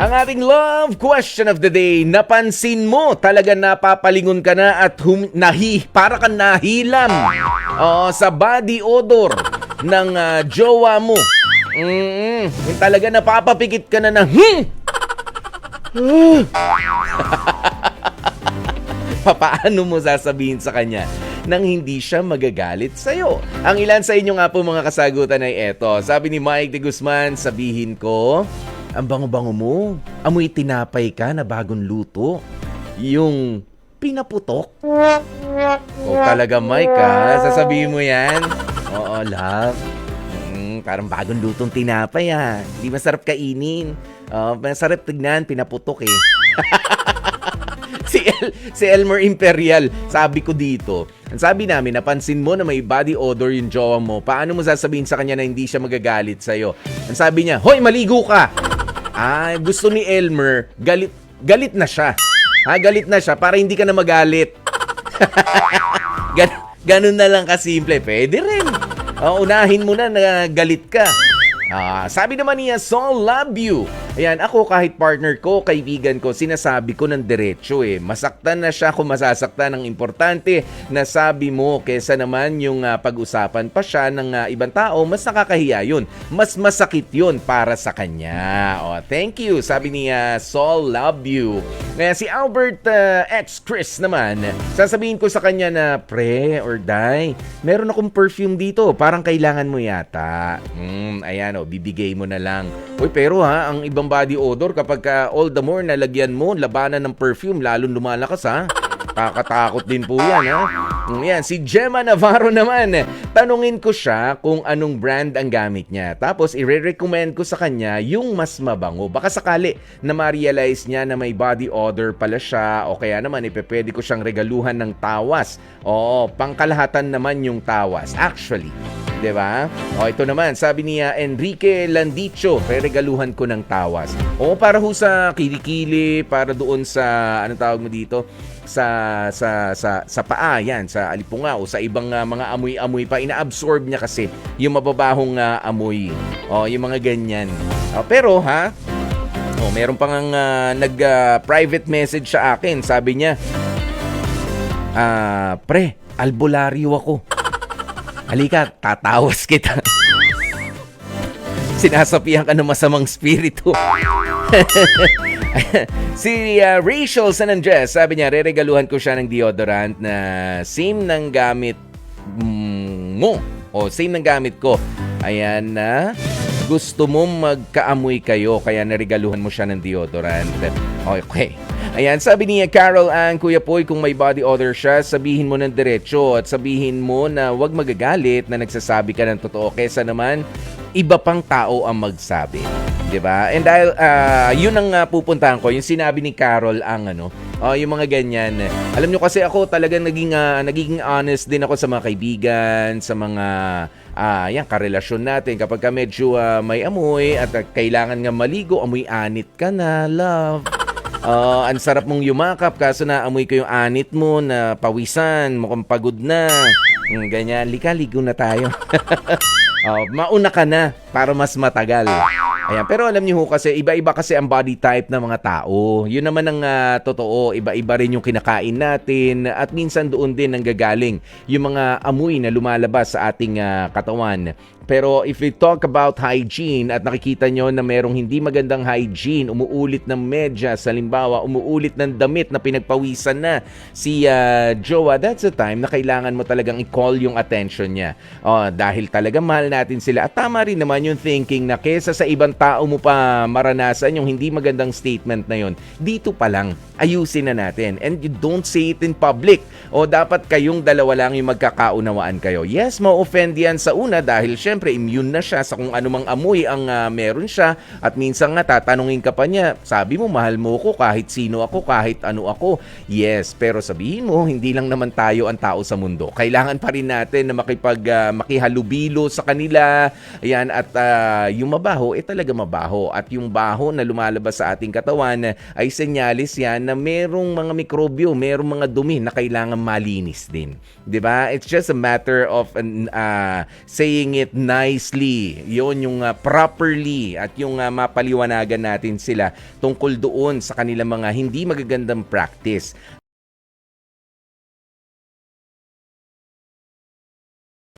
Ang ating love question of the day, napansin mo talaga napapalingon ka na at hum- nahi, para kang nahilam Oo, sa body odor ng ah, jowa mo. Mm, yung talaga napapapikit ka na ng hmm! Papaano mo sasabihin sa kanya nang hindi siya magagalit sa'yo? Ang ilan sa inyo nga po mga kasagutan ay eto. Sabi ni Mike de Guzman, sabihin ko, ang bango-bango mo. Amoy tinapay ka na bagong luto. Yung pinaputok. O talaga Mike ha? Sasabihin mo yan? Oo, love. Mm, parang bagong lutong tinapay ha. Hindi masarap kainin. Oh, masarap tignan, pinaputok eh si, El, si Elmer Imperial, sabi ko dito, ang sabi namin, napansin mo na may body odor yung jowa mo, paano mo sasabihin sa kanya na hindi siya magagalit sa'yo? Ang sabi niya, Hoy, maligo ka! Ah, gusto ni Elmer, galit, galit na siya. Ha, galit na siya para hindi ka na magalit. Gan, ganun na lang kasimple. Pwede rin. Oh, unahin mo na na galit ka. Ah, sabi naman niya, Sol, love you. Ayan, ako kahit partner ko, kaibigan ko, sinasabi ko ng diretsyo eh. Masaktan na siya kung masasaktan. Ang importante, nasabi mo, kesa naman yung ah, pag-usapan pa siya ng ah, ibang tao, mas nakakahiya yun. Mas masakit yun para sa kanya. Oh, thank you. Sabi niya, Sol, love you. Kaya si Albert ah, X Chris naman, sasabihin ko sa kanya na, pre or die, meron akong perfume dito. Parang kailangan mo yata. Hmm, ayan o, bibigay mo na lang. Uy, pero ha, ang ibang body odor kapag ka all the more nalagyan mo, labanan ng perfume, lalong lumalakas ha. Kakatakot din po yan ha. Mm, Yan, si Gemma Navarro naman. Tanungin ko siya kung anong brand ang gamit niya. Tapos, i-recommend ko sa kanya yung mas mabango. Baka sakali na ma-realize niya na may body odor pala siya o kaya naman ipepwede ko siyang regaluhan ng tawas. Oo, pangkalahatan naman yung tawas. Actually, 'di ba? O ito naman, sabi niya Enrique Landicho, regaluhan ko ng tawas. O para ho sa kilikili, para doon sa ano tawag mo dito? Sa sa sa sa paa yan sa alipunga o sa ibang ah, mga amoy-amoy pa inaabsorb niya kasi yung mababahong ah, amoy o yung mga ganyan O, pero ha Oh, meron pang uh, nag-private message sa akin. Sabi niya, ah, pre, albularyo ako. Halika, tatawas kita. Sinasapihan ka ng masamang spirito. si uh, Rachel San Andres, sabi niya, reregaluhan ko siya ng deodorant na same ng gamit mo. O same ng gamit ko. Ayan na. gusto mo magkaamoy kayo, kaya naregaluhan mo siya ng deodorant. Okay. Ayan, sabi niya Carol Ann, Kuya Poy, kung may body odor siya, sabihin mo ng diretsyo at sabihin mo na wag magagalit na nagsasabi ka ng totoo kesa naman iba pang tao ang magsabi. 'Di ba? And dahil ah, yun ang uh, pupuntahan ko, yung sinabi ni Carol ang ano, oh, yung mga ganyan. Alam nyo kasi ako talagang naging ah, nagiging honest din ako sa mga kaibigan, sa mga ah, yan, karelasyon natin. Kapag ka medyo ah, may amoy at ah, kailangan nga maligo, amoy anit ka na, love. Oh, ang sarap mong yumakap kaso na amoy ko yung anit mo na pawisan, mukhang pagod na. Mm, ganyan, lika, ligo na tayo. Oh, mauna ka na para mas matagal. Ayan, pero alam niyo ho kasi iba-iba kasi ang body type ng mga tao. Yun naman ang ah, totoo, iba-iba rin yung kinakain natin at minsan doon din ang gagaling yung mga amoy na lumalabas sa ating ah, katawan. Pero if we talk about hygiene at nakikita nyo na merong hindi magandang hygiene, umuulit ng medyas, halimbawa, umuulit ng damit na pinagpawisan na si ah, Jowa, that's the time na kailangan mo talagang i-call yung attention niya. Oh, dahil talaga mahal natin sila. At tama rin naman yung thinking na kesa sa ibang tao mo pa maranasan yung hindi magandang statement na yun, dito pa lang, ayusin na natin. And you don't say it in public. O dapat kayong dalawa lang yung magkakaunawaan kayo. Yes, ma-offend yan sa una dahil syempre immune na siya sa kung anumang amoy ang ah, meron siya. At minsan nga tatanungin ka pa niya, sabi mo mahal mo ko kahit sino ako, kahit ano ako. Yes, pero sabihin mo, hindi lang naman tayo ang tao sa mundo. Kailangan pa rin natin na makipag, ah, makihalubilo sa kanila. Ayan, at ah, yung mabaho, eh talaga mabaho. At yung baho na lumalabas sa ating katawan ay senyalis yan na merong mga mikrobyo, merong mga dumi na kailangan malinis din. 'Di ba? It's just a matter of uh, saying it nicely, yon yung ah, properly at yung ah, mapaliwanagan natin sila tungkol doon sa kanilang mga hindi magagandang practice.